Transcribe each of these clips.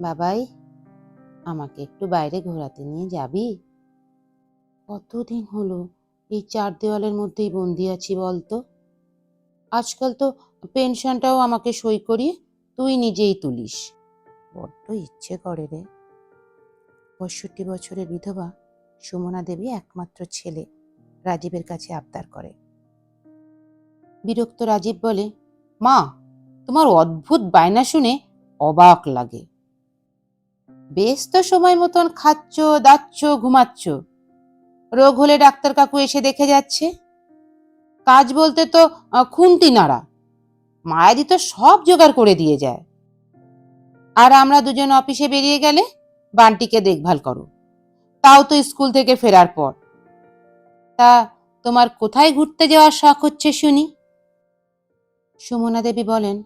বাবাই, আমাকে একটু বাইরে ঘোরাতে নিয়ে যাবি? কতদিন হলো এই চার দেওয়ালের মধ্যেই বন্দি আছি বলতো? আজকাল তো পেনশনটাও আমাকে সই করিয়ে তুই নিজেই তুলিস। বড্ড ইচ্ছে করে রে। পঁয়ষট্টি বছরের বিধবা সুমনা দেবী একমাত্র ছেলে, রাজীবের কাছে আবদার করে। বিরক্ত রাজীব বলে, মা, তোমার অদ্ভুত বায়না শুনে অবাক লাগে। বেশ তো সময় মতন খাচ্ছ, দাচ্ছ, ঘুমাচ্ছ। রোগ হলে ডাক্তার কাকু এসে দেখে যাচ্ছে। কাজ বলতে তো খুন্তি নাড়া। মায়াদি তো সব জোগাড় করে দিয়ে যায়। আর আমরা দুজন অফিসে বেরিয়ে গেলে বান্টিকে দেখভাল করো। তাও তো স্কুল থেকে ফেরার পর। তা তোমার কোথায় ঘুরতে যাওয়ার শখ হচ্ছে শুনি? সুমনা দেবী বলেন,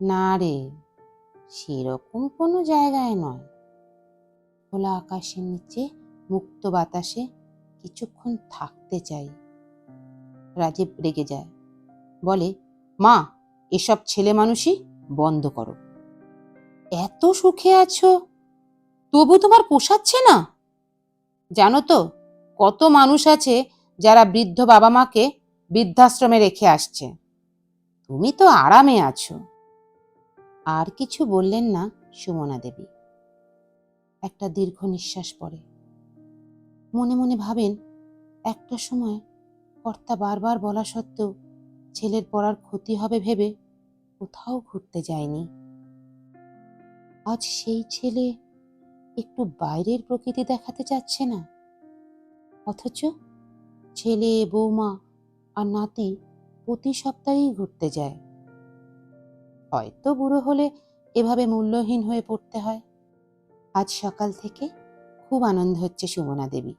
না রে। সেরকম কোনো জায়গায় নয়। খোলা আকাশের নিচে মুক্ত বাতাসে কিছুক্ষণ থাকতে চাই। রাজীব রেগে যায়। বলে, মা, এসব ছেলে মানুষই বন্ধ করো। এত সুখে আছো? তবু তোমার পোষাচ্ছে না? জানো তো, কত মানুষ আছে যারা বৃদ্ধ বাবা মাকে বৃদ্ধাশ্রমে রেখে আসছে। তুমি তো আরামে আছো। আর কিছু বললেন না সুমনা দেবী। একটা দীর্ঘ নিঃশ্বাস পড়ে। মনে মনে ভাবেন, একটা সময় কর্তা বারবার বলা সত্ত্বেও ছেলের পড়ার ক্ষতি হবে ভেবে কোথাও ঘুরতে যায়নি। আজ সেই ছেলে একটু বাইরের প্রকৃতি দেখাতে চাচ্ছে না। অথচ ছেলে, বৌমা আর নাতি প্রতি সপ্তাহেই ঘুরতে যায়। হয়তো বুড়ো হলে এভাবে মূল্যহীন হয়ে পড়তে হয়। আজ সকাল থেকে খুব আনন্দ হচ্ছে সুমনা দেবী।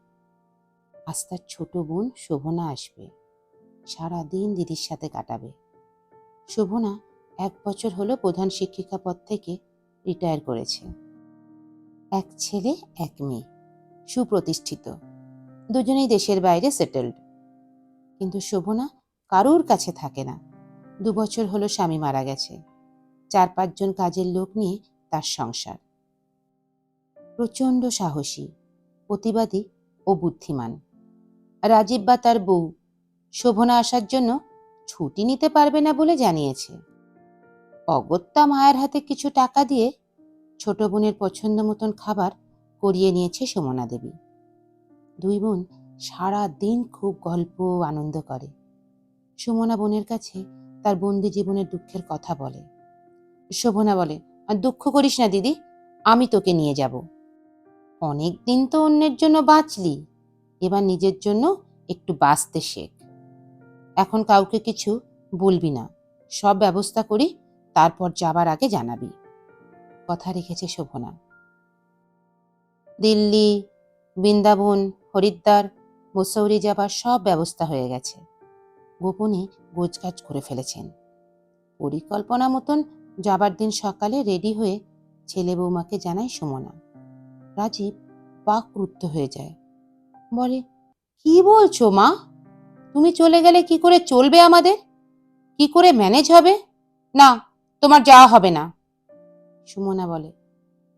আজ তার ছোট বোন শোভনা আসবে। সারা দিন দিদির সাথে কাটাবে। শোভনা এক বছর হলো প্রধান শিক্ষিকা পদ থেকে রিটায়ার করেছে। এক ছেলে, এক মেয়ে, সুপ্রতিষ্ঠিত। দুজনেই দেশের বাইরে সেটেলড। কিন্তু শোভনা কারুর কাছে থাকে না। দু বছর হলো স্বামী মারা গেছে। চার পাঁচজন কাজের লোক নিয়ে তার সংসার। প্রচণ্ড সাহসী, প্রতিবাদী ও বুদ্ধিমান। রাজীব বা তার বউ শোভনা আসার জন্য ছুটি নিতে পারবে না বলে জানিয়েছে। অগত্যা মায়ের হাতে কিছু টাকা দিয়ে ছোট বোনের পছন্দ মতন খাবার করিয়ে নিয়েছে সুমনা দেবী। দুই বোন সারা দিন খুব গল্প আনন্দ করে। সুমনা বোনের কাছে তার বন্দি জীবনের দুঃখের কথা বলে। শোভনা বলে, আর দুঃখ করিস না দিদি, আমি তোকে নিয়ে যাব। অনেক দিন তো অন্যের জন্য বাঁচলি, এবার নিজের জন্য একটু বাঁচতে শেখ। এখন কাউকে কিছু বলবি না, সব ব্যবস্থা করি, তারপর যাবার আগে জানাবি। কথা রেখেছে শোভনা। দিল্লি, বৃন্দাবন, হরিদ্বার, মুসৌরি যাবার সব ব্যবস্থা হয়ে গেছে। গোপনে গোছগাছ করে ফেলেছেন। পরিকল্পনা মতন যাবার দিন সকালে রেডি হয়ে ছেলে বৌমাকে জানায় সুমনা। রাজীব বাকরুদ্ধ হয়ে যায়। বলে, কি বলছো মা? তুমি চলে গেলে কি করে চলবে আমাদের? কি করে ম্যানেজ হবে? না, তোমার যাওয়া হবে না। সুমনা বলে,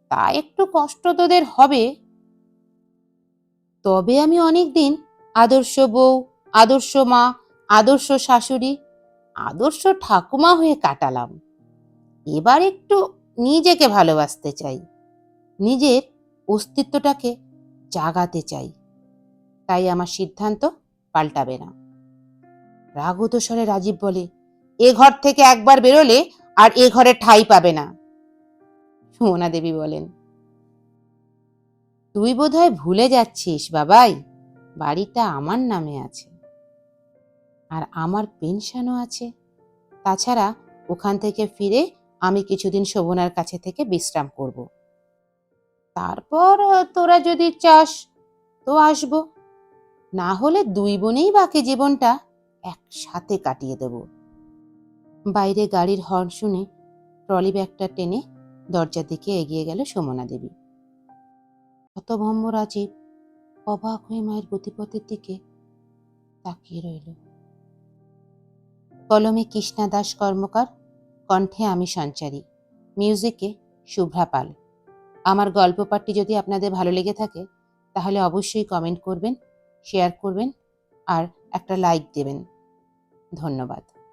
তা একটু কষ্ট তোদের হবে। তবে আমি অনেক দিন আদর্শ বউ, আদর্শ মা, আদর্শ শাশুড়ি, আদর্শ ঠাকুমা হয়ে কাটালাম। এবার একটু নিজেকে ভালোবাসতে চাই। নিজের অস্তিত্বটাকে জাগাতে চাই। তাই আমার সিদ্ধান্ত পাল্টাবে না। রাগত স্বরে রাজীব বলে, এ ঘর থেকে একবার বেরোলে আর এ ঘরে ঠাই পাবে না। সুমনা দেবী বলেন, তুই বোধহয় ভুলে যাচ্ছিস বাবাই, বাড়িটা আমার নামে আছে। আর আমার পেনশনও আছে। তাছাড়া ওখান থেকে ফিরে আমি কিছুদিন শোভনার কাছে থেকে বিশ্রাম করব। তারপর তোরা যদি চাস, তো আসব। না হলে দুই বোনেই বাকি জীবনটা একসাথে কাটিয়ে দেব। বাইরে গাড়ির হর্ন শুনে ট্রলি ব্যাগটা টেনে দরজার দিকে এগিয়ে গেল সোমনা দেবী। হতভম্ব রাজীব অবাক হয়ে মায়ের গতিপথের দিকে তাকিয়ে রইল। কলমে কৃষ্ণা দাস কর্মকার কণ্ঠে আমি সঞ্চারী। মিউজিকে শুভ্রা পাল। আমার গল্প পাঠটি যদি আপনাদের ভালো লেগে থাকে, তাহলে অবশ্যই কমেন্ট করবেন শেয়ার করবেন, আর একটা লাইক দেবেন। ধন্যবাদ।